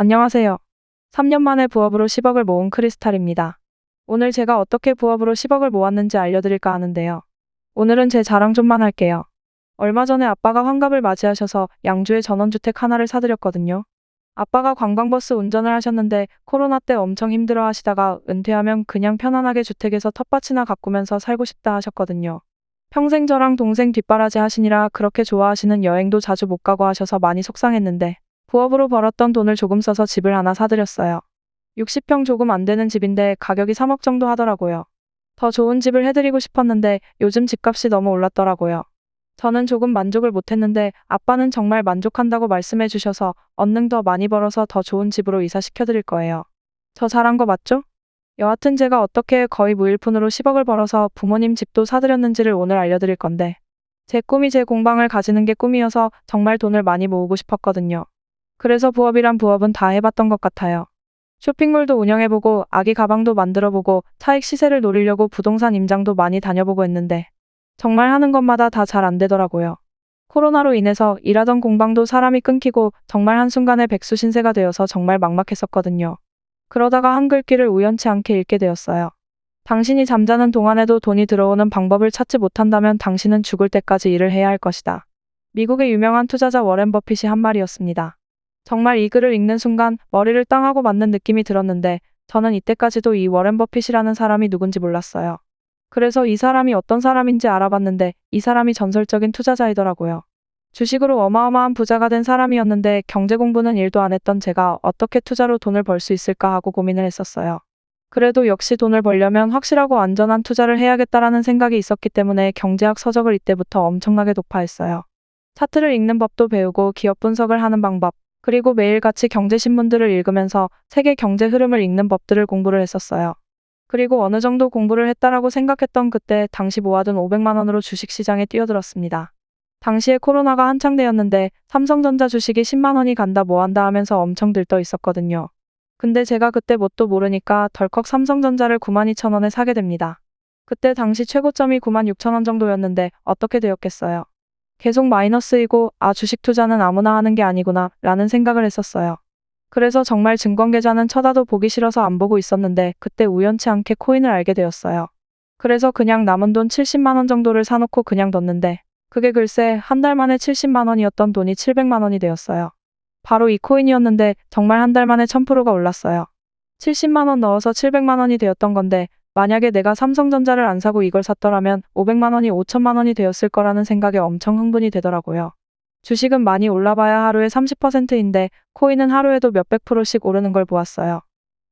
안녕하세요. 3년 만에 부업으로 10억을 모은 크리스탈입니다. 오늘 제가 어떻게 부업으로 10억을 모았는지 알려드릴까 하는데요. 오늘은 제 자랑 좀만 할게요. 얼마 전에 아빠가 환갑을 맞이하셔서 양주에 전원주택 하나를 사드렸거든요. 아빠가 관광버스 운전을 하셨는데 코로나 때 엄청 힘들어 하시다가 은퇴하면 그냥 편안하게 주택에서 텃밭이나 가꾸면서 살고 싶다 하셨거든요. 평생 저랑 동생 뒷바라지 하시니라 그렇게 좋아하시는 여행도 자주 못 가고 하셔서 많이 속상했는데 부업으로 벌었던 돈을 조금 써서 집을 하나 사드렸어요. 60평 조금 안 되는 집인데 가격이 3억 정도 하더라고요. 더 좋은 집을 해드리고 싶었는데 요즘 집값이 너무 올랐더라고요. 저는 조금 만족을 못했는데 아빠는 정말 만족한다고 말씀해 주셔서 얻는 더 많이 벌어서 더 좋은 집으로 이사시켜드릴 거예요. 저 잘한 거 맞죠? 여하튼 제가 어떻게 거의 무일푼으로 10억을 벌어서 부모님 집도 사드렸는지를 오늘 알려드릴 건데 제 꿈이 제 공방을 가지는 게 꿈이어서 정말 돈을 많이 모으고 싶었거든요. 그래서 부업이란 부업은 다 해봤던 것 같아요. 쇼핑몰도 운영해보고 아기 가방도 만들어보고 차익 시세를 노리려고 부동산 임장도 많이 다녀보고 했는데 정말 하는 것마다 다 잘 안 되더라고요. 코로나로 인해서 일하던 공방도 사람이 끊기고 정말 한순간에 백수 신세가 되어서 정말 막막했었거든요. 그러다가 한글귀를 우연치 않게 읽게 되었어요. 당신이 잠자는 동안에도 돈이 들어오는 방법을 찾지 못한다면 당신은 죽을 때까지 일을 해야 할 것이다. 미국의 유명한 투자자 워렌 버핏이 한 말이었습니다. 정말 이 글을 읽는 순간 머리를 땅하고 맞는 느낌이 들었는데 저는 이때까지도 이 워렌 버핏이라는 사람이 누군지 몰랐어요. 그래서 이 사람이 어떤 사람인지 알아봤는데 이 사람이 전설적인 투자자이더라고요. 주식으로 어마어마한 부자가 된 사람이었는데 경제 공부는 일도 안 했던 제가 어떻게 투자로 돈을 벌 수 있을까 하고 고민을 했었어요. 그래도 역시 돈을 벌려면 확실하고 안전한 투자를 해야겠다라는 생각이 있었기 때문에 경제학 서적을 이때부터 엄청나게 독파했어요. 차트를 읽는 법도 배우고 기업 분석을 하는 방법, 그리고 매일같이 경제신문들을 읽으면서 세계 경제 흐름을 읽는 법들을 공부를 했었어요. 그리고 어느 정도 공부를 했다라고 생각했던 그때 당시 모아둔 500만 원으로 주식시장에 뛰어들었습니다. 당시에 코로나가 한창 되었는데 삼성전자 주식이 10만 원이 간다 뭐 한다 하면서 엄청 들떠 있었거든요. 근데 제가 그때 뭣도 모르니까 덜컥 삼성전자를 9만 2천 원에 사게 됩니다. 그때 당시 최고점이 9만 6천 원 정도였는데 어떻게 되었겠어요. 계속 마이너스이고 아 주식 투자는 아무나 하는 게 아니구나 라는 생각을 했었어요. 그래서 정말 증권 계좌는 쳐다도 보기 싫어서 안 보고 있었는데 그때 우연치 않게 코인을 알게 되었어요. 그래서 그냥 남은 돈 70만 원 정도를 사놓고 그냥 뒀는데 그게 글쎄 한 달 만에 70만 원이었던 돈이 700만 원이 되었어요. 바로 이 코인이었는데 정말 한 달 만에 1000%가 올랐어요. 70만 원 넣어서 700만 원이 되었던 건데 만약에 내가 삼성전자를 안 사고 이걸 샀더라면 500만 원이 5천만 원이 되었을 거라는 생각에 엄청 흥분이 되더라고요. 주식은 많이 올라봐야 하루에 30%인데 코인은 하루에도 몇백 프로씩 오르는 걸 보았어요.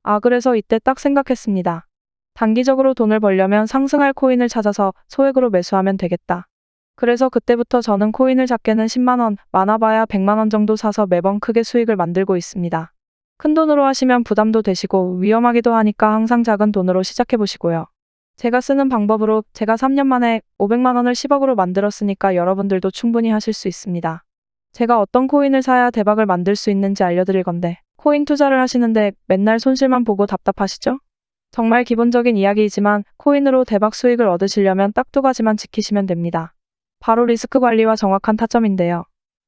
아, 그래서 이때 딱 생각했습니다. 단기적으로 돈을 벌려면 상승할 코인을 찾아서 소액으로 매수하면 되겠다. 그래서 그때부터 저는 코인을 작게는 10만원, 많아봐야 100만원 정도 사서 매번 크게 수익을 만들고 있습니다. 큰 돈으로 하시면 부담도 되시고 위험하기도 하니까 항상 작은 돈으로 시작해 보시고요. 제가 쓰는 방법으로 제가 3년 만에 500만 원을 10억으로 만들었으니까 여러분들도 충분히 하실 수 있습니다. 제가 어떤 코인을 사야 대박을 만들 수 있는지 알려드릴 건데 코인 투자를 하시는데 맨날 손실만 보고 답답하시죠? 정말 기본적인 이야기이지만 코인으로 대박 수익을 얻으시려면 딱 두 가지만 지키시면 됩니다. 바로 리스크 관리와 정확한 타점인데요.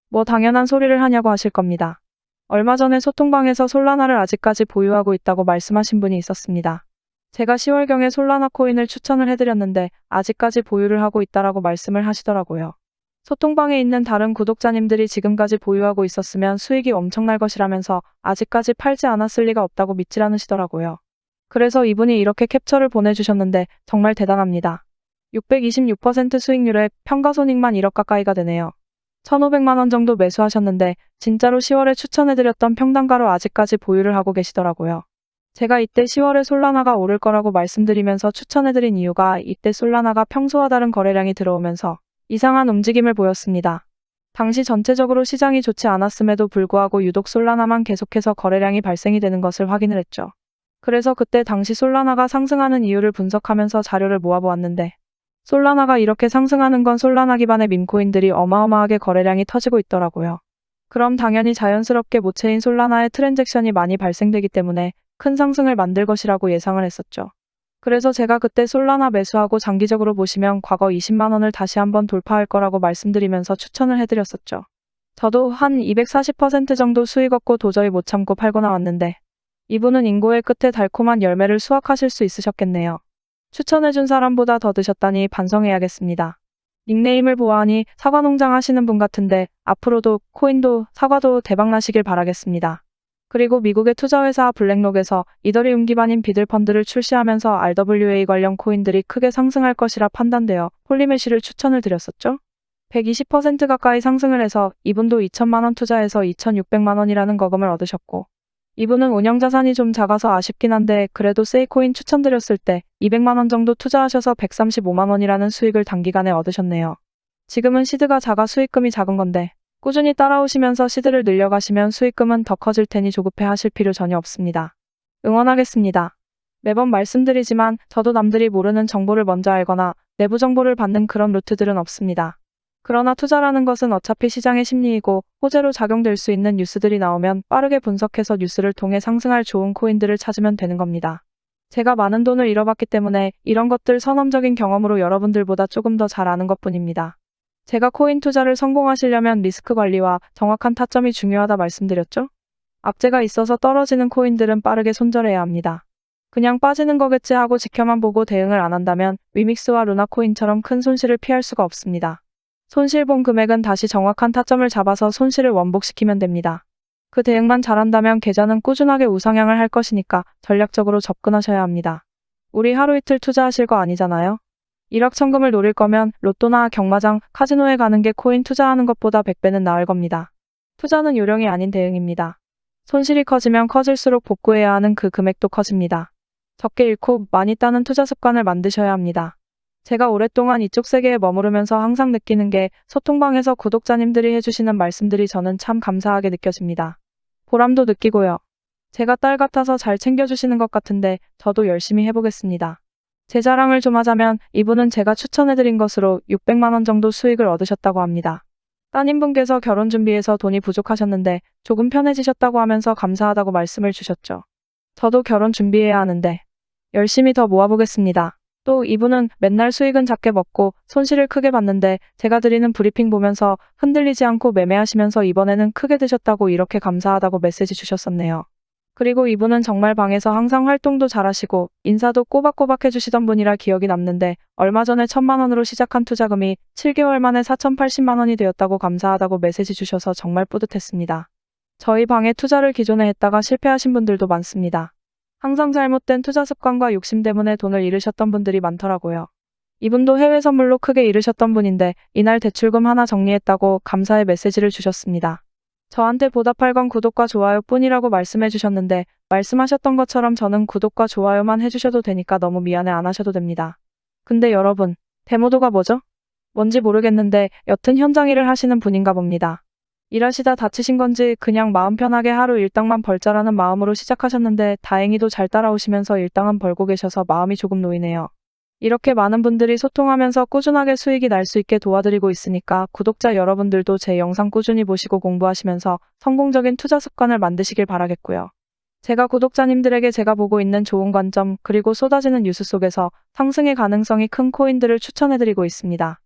뭐 당연한 소리를 하냐고 하실 겁니다. 얼마 전에 소통방에서 솔라나를 아직까지 보유하고 있다고 말씀하신 분이 있었습니다. 제가 10월경에 솔라나 코인을 추천을 해드렸는데 아직까지 보유를 하고 있다라고 말씀을 하시더라고요. 소통방에 있는 다른 구독자님들이 지금까지 보유하고 있었으면 수익이 엄청날 것이라면서 아직까지 팔지 않았을 리가 없다고 믿질 않으시더라고요. 그래서 이분이 이렇게 캡처를 보내주셨는데 정말 대단합니다. 626% 수익률에 평가손익만 1억 가까이가 되네요. 1,500만 원 정도 매수하셨는데 진짜로 10월에 추천해드렸던 평단가로 아직까지 보유를 하고 계시더라고요. 제가 이때 10월에 솔라나가 오를 거라고 말씀드리면서 추천해드린 이유가 이때 솔라나가 평소와 다른 거래량이 들어오면서 이상한 움직임을 보였습니다. 당시 전체적으로 시장이 좋지 않았음에도 불구하고 유독 솔라나만 계속해서 거래량이 발생이 되는 것을 확인을 했죠. 그래서 그때 당시 솔라나가 상승하는 이유를 분석하면서 자료를 모아보았는데 솔라나가 이렇게 상승하는 건 솔라나 기반의 밈코인들이 어마어마하게 거래량이 터지고 있더라고요. 그럼 당연히 자연스럽게 모체인 솔라나의 트랜잭션이 많이 발생되기 때문에 큰 상승을 만들 것이라고 예상을 했었죠. 그래서 제가 그때 솔라나 매수하고 장기적으로 보시면 과거 20만 원을 다시 한번 돌파할 거라고 말씀드리면서 추천을 해드렸었죠. 저도 한 240% 정도 수익 얻고 도저히 못 참고 팔고 나왔는데 이분은 인고의 끝에 달콤한 열매를 수확하실 수 있으셨겠네요. 추천해준 사람보다 더 드셨다니 반성해야겠습니다. 닉네임을 보아하니 사과 농장 하시는 분 같은데 앞으로도 코인도 사과도 대박나시길 바라겠습니다. 그리고 미국의 투자회사 블랙록에서 이더리움 기반인 비들펀드를 출시하면서 RWA 관련 코인들이 크게 상승할 것이라 판단되어 홀리메시를 추천을 드렸었죠? 120% 가까이 상승을 해서 이분도 2천만 원 투자해서 2,600만 원이라는 거금을 얻으셨고 이분은 운영 자산이 좀 작아서 아쉽긴 한데 그래도 세이코인 추천드렸을 때 200만 원 정도 투자하셔서 135만 원이라는 수익을 단기간에 얻으셨네요. 지금은 시드가 작아 수익금이 작은 건데 꾸준히 따라오시면서 시드를 늘려가시면 수익금은 더 커질 테니 조급해 하실 필요 전혀 없습니다. 응원하겠습니다. 매번 말씀드리지만 저도 남들이 모르는 정보를 먼저 알거나 내부 정보를 받는 그런 루트들은 없습니다. 그러나 투자라는 것은 어차피 시장의 심리이고 호재로 작용될 수 있는 뉴스들이 나오면 빠르게 분석해서 뉴스를 통해 상승할 좋은 코인들을 찾으면 되는 겁니다. 제가 많은 돈을 잃어봤기 때문에 이런 것들 선험적인 경험으로 여러분들보다 조금 더 잘 아는 것 뿐입니다. 제가 코인 투자를 성공하시려면 리스크 관리와 정확한 타점이 중요하다 말씀드렸죠? 악재가 있어서 떨어지는 코인들은 빠르게 손절해야 합니다. 그냥 빠지는 거겠지 하고 지켜만 보고 대응을 안 한다면 위믹스와 루나코인처럼 큰 손실을 피할 수가 없습니다. 손실본 금액은 다시 정확한 타점을 잡아서 손실을 원복시키면 됩니다. 그 대응만 잘한다면 계좌는 꾸준하게 우상향을 할 것이니까 전략적으로 접근하셔야 합니다. 우리 하루 이틀 투자하실 거 아니잖아요? 1억 천금을 노릴 거면 로또나 경마장, 카지노에 가는 게 코인 투자하는 것보다 100배는 나을 겁니다. 투자는 요령이 아닌 대응입니다. 손실이 커지면 커질수록 복구해야 하는 그 금액도 커집니다. 적게 잃고 많이 따는 투자 습관을 만드셔야 합니다. 제가 오랫동안 이쪽 세계에 머무르면서 항상 느끼는 게 소통방에서 구독자님들이 해주시는 말씀들이 저는 참 감사하게 느껴집니다. 보람도 느끼고요. 제가 딸 같아서 잘 챙겨주시는 것 같은데 저도 열심히 해보겠습니다. 제 자랑을 좀 하자면 이분은 제가 추천해드린 것으로 600만원 정도 수익을 얻으셨다고 합니다. 따님분께서 결혼 준비해서 돈이 부족하셨는데 조금 편해지셨다고 하면서 감사하다고 말씀을 주셨죠. 저도 결혼 준비해야 하는데 열심히 더 모아보겠습니다. 또 이분은 맨날 수익은 작게 먹고 손실을 크게 봤는데 제가 드리는 브리핑 보면서 흔들리지 않고 매매하시면서 이번에는 크게 드셨다고 이렇게 감사하다고 메시지 주셨었네요. 그리고 이분은 정말 방에서 항상 활동도 잘하시고 인사도 꼬박꼬박 해주시던 분이라 기억이 남는데 얼마 전에 천만 원으로 시작한 투자금이 7개월 만에 4,080만 원이 되었다고 감사하다고 메시지 주셔서 정말 뿌듯했습니다. 저희 방에 투자를 기존에 했다가 실패하신 분들도 많습니다. 항상 잘못된 투자 습관과 욕심 때문에 돈을 잃으셨던 분들이 많더라고요. 이분도 해외 선물로 크게 잃으셨던 분인데 이날 대출금 하나 정리했다고 감사의 메시지를 주셨습니다. 저한테 보답할 건 구독과 좋아요 뿐이라고 말씀해 주셨는데 말씀하셨던 것처럼 저는 구독과 좋아요만 해주셔도 되니까 너무 미안해 안 하셔도 됩니다. 근데 여러분, 데모도가 뭐죠? 뭔지 모르겠는데 여튼 현장 일을 하시는 분인가 봅니다. 일하시다 다치신 건지 그냥 마음 편하게 하루 일당만 벌자라는 마음으로 시작하셨는데 다행히도 잘 따라오시면서 일당은 벌고 계셔서 마음이 조금 놓이네요. 이렇게 많은 분들이 소통하면서 꾸준하게 수익이 날 수 있게 도와드리고 있으니까 구독자 여러분들도 제 영상 꾸준히 보시고 공부하시면서 성공적인 투자 습관을 만드시길 바라겠고요. 제가 구독자님들에게 제가 보고 있는 좋은 관점 그리고 쏟아지는 뉴스 속에서 상승의 가능성이 큰 코인들을 추천해드리고 있습니다.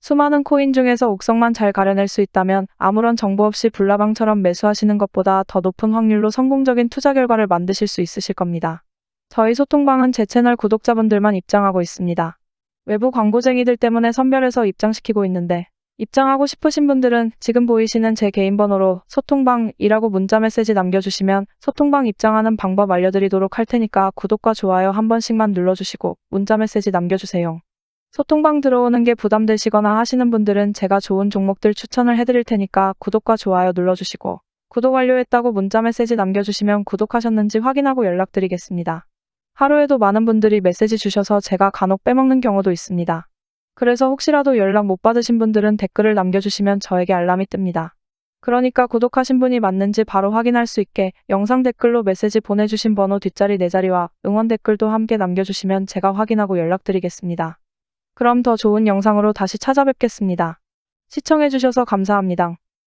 수많은 코인 중에서 옥성만 잘 가려낼 수 있다면 아무런 정보 없이 불나방처럼 매수하시는 것보다 더 높은 확률로 성공적인 투자 결과를 만드실 수 있으실 겁니다. 저희 소통방은 제 채널 구독자분들만 입장하고 있습니다. 외부 광고쟁이들 때문에 선별해서 입장시키고 있는데 입장하고 싶으신 분들은 지금 보이시는 제 개인 번호로 소통방이라고 문자 메시지 남겨주시면 소통방 입장하는 방법 알려드리도록 할 테니까 구독과 좋아요 한 번씩만 눌러주시고 문자 메시지 남겨주세요. 소통방 들어오는 게 부담되시거나 하시는 분들은 제가 좋은 종목들 추천을 해드릴 테니까 구독과 좋아요 눌러주시고 구독 완료했다고 문자 메시지 남겨주시면 구독하셨는지 확인하고 연락드리겠습니다. 하루에도 많은 분들이 메시지 주셔서 제가 간혹 빼먹는 경우도 있습니다. 그래서 혹시라도 연락 못 받으신 분들은 댓글을 남겨주시면 저에게 알람이 뜹니다. 그러니까 구독하신 분이 맞는지 바로 확인할 수 있게 영상 댓글로 메시지 보내주신 번호 뒷자리 네 자리와 응원 댓글도 함께 남겨주시면 제가 확인하고 연락드리겠습니다. 그럼 더 좋은 영상으로 다시 찾아뵙겠습니다. 시청해주셔서 감사합니다.